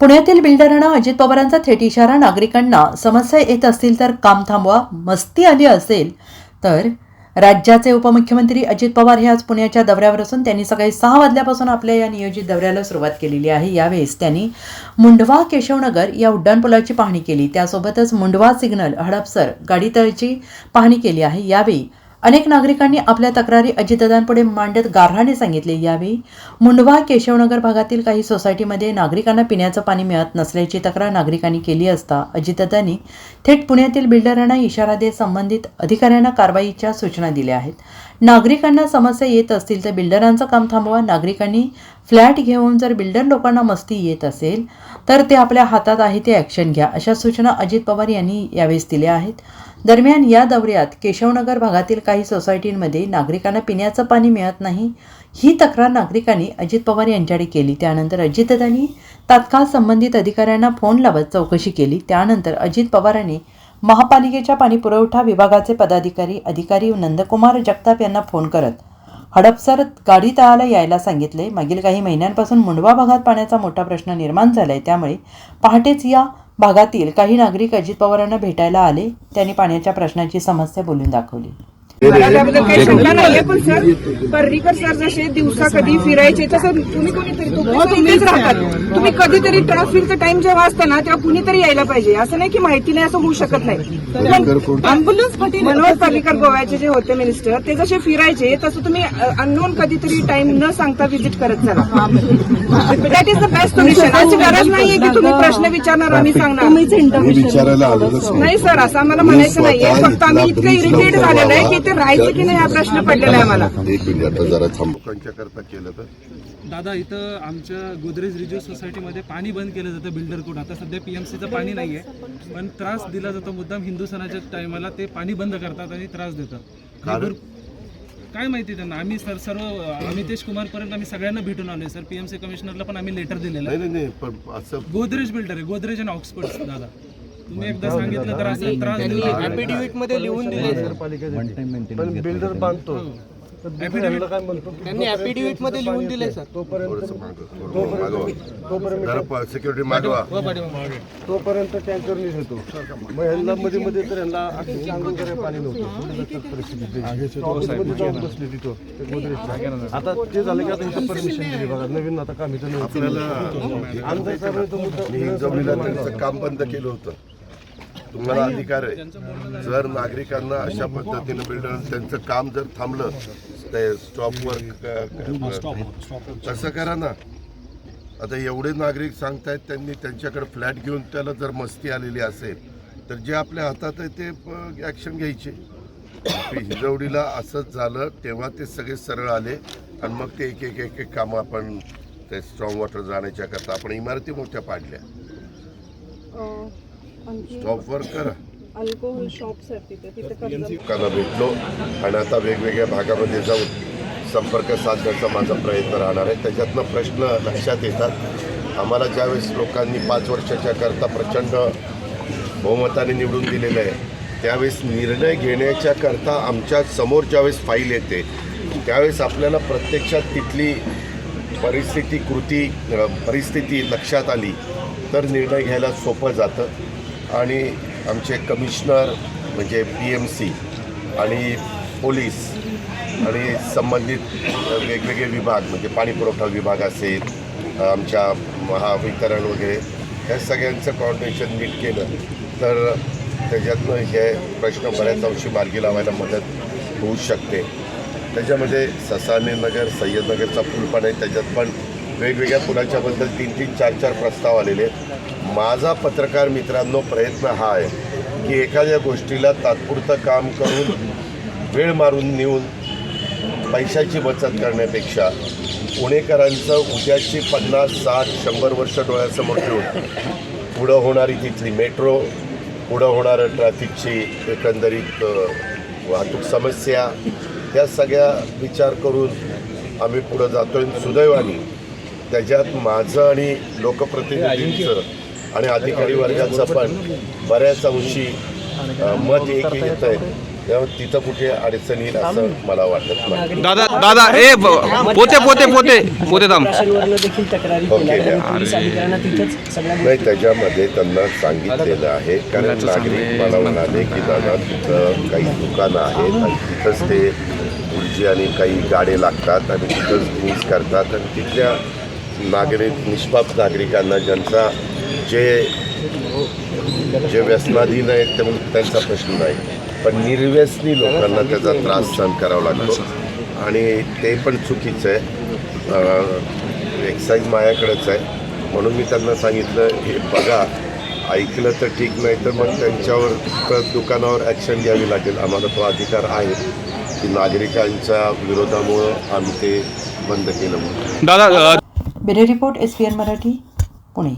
पुण्यातील बिल्डरांना अजित पवारांचा थेट इशारा नागरिकांना समस्या येत असतील तर काम थांबवा मस्ती आली असेल तर राज्याचे उपमुख्यमंत्री अजित पवार हे आज पुण्याच्या दौऱ्यावर असून त्यांनी सकाळी सहा वाजल्यापासून आपल्या या नियोजित दौऱ्याला सुरुवात केलेली आहे. यावेळेस त्यांनी मुंढवा केशवनगर या उड्डाणपुलाची पाहणी केली. त्यासोबतच मुंढवा सिग्नल हडपसर गाडीतळची पाहणी केली आहे. यावेळी अनेक नागरिकांनी आपल्या तक्रारी अजितदादांपुढे मांडत गार्हाने सांगितले. यावेळी मुंडवा केशवनगर भागातील काही सोसायटीमध्ये नागरिकांना पिण्याचं पाणी मिळत नसल्याची तक्रार नागरिकांनी केली असता अजितदादांनी थेट पुण्यातील बिल्डरांना इशारा देत संबंधित अधिकाऱ्यांना कारवाईच्या सूचना दिल्या आहेत. नागरिकांना समस्या येत असतील तर बिल्डरांचं काम थांबवा. नागरिकांनी फ्लॅट घेऊन जर बिल्डर लोकांना मस्ती येत असेल तर ते आपल्या हातात आहे ते ॲक्शन घ्या अशा सूचना अजित पवार यांनी यावेळेस दिल्या आहेत. दरम्यान या दौऱ्यात केशवनगर भागातील काही सोसायटींमध्ये नागरिकांना पिण्याचं पाणी मिळत नाही. ही तक्रार नागरिकांनी अजित पवार यांच्याकडे केली. त्यानंतर अजितदादांनी तात्काळ संबंधित अधिकाऱ्यांना फोन लावत चौकशी केली. त्यानंतर अजित पवारांनी महापालिकेच्या पाणीपुरवठा विभागाचे पदाधिकारी अधिकारी नंदकुमार जगताप यांना फोन करत हडपसर गाडी तळाला यायला सांगितले. मागील काही महिन्यांपासून मुंडवा भागात पाण्याचा मोठा प्रश्न निर्माण झालाय. त्यामुळे पहाटेच या भागातील काही नागरिक अजित पवारांना भेटायला आले. त्यांनी पाण्याच्या प्रश्नाची समस्या बोलून दाखवली. त्याबद्दल काही शंका नाहीये पण सर पर्रीकर सर जसे दिवसा कधी फिरायचे तसं तुम्ही कोणीतरी तुम्ही इथेच राहतात. तुम्ही कधीतरी ट्रॅफिकचा टाइम जेव्हा असतं ना तेव्हा कुणीतरी यायला पाहिजे. असं नाही की माहिती नाही असं होऊ शकत नाही. अँब्युलन्स मनोज पर्रीकर गोव्याचे जे होते मिनिस्टर ते जसे फिरायचे तसं तुम्ही अननोन कधीतरी टाइम न सांगता व्हिजिट करत चला. That is the best solution अशी गरज नाहीये की तुम्ही प्रश्न विचारणार आम्ही सांगणार. विचारायला नाही सर असं आम्हाला म्हणायचं नाहीये. फक्त आम्ही इतकं इरिटेट झालेलं आहे की ते राहायचं की नाही हा प्रश्न पडलेला आहे आम्हाला एक मिनिट आता जरा थांब. लोकांच्या करता केलं तर? दादा इथं आमच्या गोदरेज रिज्यू सोसायटीमध्ये पाणी बंद केलं जातं बिल्डरकडून आता सध्या पीएमसीचं पाणी नाही आहे पण त्रास दिला जातो मुद्दाम हिंदू सणाच्या टायमाला ते पाणी बंद करतात आणि त्रास देतात. कारण? काय माहिती त्यांना? आम्ही सर सर्व अमितेश कुमार पर्यंत आम्ही सगळ्यांना भेटून आलोय. सर पीएमसी कमिशनरला पण आम्ही लेटर दिलेलं नाही आहे. नाही नाही पण असं गोदरेज बिल्डर आहे. गोदरेज आणि ऑक्सफर्ड दादा. तुम्ही एकदा सांगितलं तर असं त्रास दिला ऍफिडेव्हिटमध्ये लिहून दिले सर पण बिल्डर बांधतो. तर दुसऱ्याला काय म्हणतो? की त्यांनी ऍफिडेव्हिटमध्ये लिहून सिक्युरिटी मागवा. तोपर्यंत टँकर येतो मग ह्यांना मध्ये मध्ये तर ह्यांना करायला पाणी नव्हतं. परिस्थिती ऑफिसमध्ये जाऊन बसले तिथं. ते गोदरेजच्या. आता ते झालं की आता इथं परमिशन दिली बघा. नवीन आता काम इथं नव्हतं आपल्याला तो मुद्दा त्यांचं काम बंद केलं होतं. तुम्हाला अधिकार आहे. जर नागरिकांना अशा पद्धतीनं बिल्डर त्यांचं काम जर थांबलं ते स्टॉपवर तसं करा ना. आता एवढे नागरिक सांगतायत त्यांनी त्यांच्याकडे फ्लॅट घेऊन त्याला जर मस्ती आलेली असेल तर जे आपल्या हातात आहे ते ॲक्शन घ्यायचे. हिंजवडीला असंच झालं तेव्हा ते सगळे सरळ आले आणि मग ते एक एक एक एक कामं आपण ते स्ट्रॉंग वॉटर जाण्याच्या करता. आपण इमारती मोठ्या पाडल्या. स्टॉपवर करा. अल्कोहोल शॉप्स आहेत तिथे. तिथे लोकांना भेटलो आणि आता वेगवेगळ्या भागामध्ये जाऊन संपर्क साधण्याचा माझा प्रयत्न राहणार आहे. त्याच्यातनं प्रश्न लक्षात येतात. आम्हाला ज्यावेळेस लोकांनी पाच वर्षाच्या करता प्रचंड बहुमताने निवडून दिलेलं आहे त्यावेळेस निर्णय घेण्याच्या करता आमच्यासमोर ज्यावेळेस फाईल येते त्यावेळेस आपल्याला प्रत्यक्षात तिथली परिस्थिती कृती परिस्थिती लक्षात आली तर निर्णय घ्यायला सोपं जातं. आणि आमचे कमिशनर म्हणजे पी एम सी आणि पोलीस आणि संबंधित वेगवेगळे विभाग म्हणजे पाणी पुरवठा विभाग असेल आमच्या महावितरण वगैरे ह्या सगळ्यांचं कॉर्डिनेशन नीट केलं तर त्याच्यातनं हे प्रश्न बऱ्याच अंशी मार्गी लावायला मदत होऊ शकते. त्याच्यामध्ये ससाने नगर सय्यदनगरचा पूल पण आहे त्याच्यात पण वेगवेगळ्या पुलाच्याबद्दल तीन तीन चार चार प्रस्ताव आलेले आहेत. माझा पत्रकार मित्रांनो प्रयत्न हा आहे की एखाद्या गोष्टीला तात्पुरतं काम करून वेळ मारून नेऊन पैशाची बचत करण्यापेक्षा पुणेकरांचं उद्याची पन्नास साठ शंभर वर्ष डोळ्यासमोर ठेवून पुढं होणारी तिथली मेट्रो पुढं होणारं ट्रॅफिकची एकंदरीत वाहतूक समस्या या सगळ्या विचार करून आम्ही पुढं जातो आहे सुदैवाने त्याच्यात माझं आणि लोकप्रतिनिधींचं आणि अधिकारी वर्गाचं पण बऱ्याच अंशी मत एक येत आहे. त्यामुळे तिथं कुठे अडचण येईल असं मला वाटत नाही. दादा दादा ए पोते पोते पोते पोते थांब. वरनं देखील तक्रारी ओके, केल्या. द्या. आणि पोलीस अधिकाऱ्यांना तिथंच सगळ्या नाही त्याच्यामध्ये त्यांना सांगितलेलं आहे. कारण नागरिक मला म्हणाले की दादा तिथं काही दुकानं आहेत आणि तिथंच ते उलजी आणि काही गाडे लागतात आणि तिथंच मीस करतात. आणि तिथल्या नागरिक निष्पाप नागरिकांना ज्यांचा जे जे व्यसनाधीन आहेत ते मग त्यांचा प्रश्न नाही. पण निर्व्यसनी लोकांना त्याचा त्रास सहन करावा लागतो. आणि ते पण चुकीचं आहे. एक्साईज माझ्याकडेच आहे. म्हणून मी त्यांना सांगितलं हे बघा ऐकलं तर ठीक नाही तर मग त्यांच्यावर दुकानावर ॲक्शन घ्यावी लागेल. आम्हाला तो अधिकार आहे की नागरिकांच्या विरोधामुळं आम्ही ते बंद केलं म्हणून. दादा अ, bureau report S P N Marathi Pune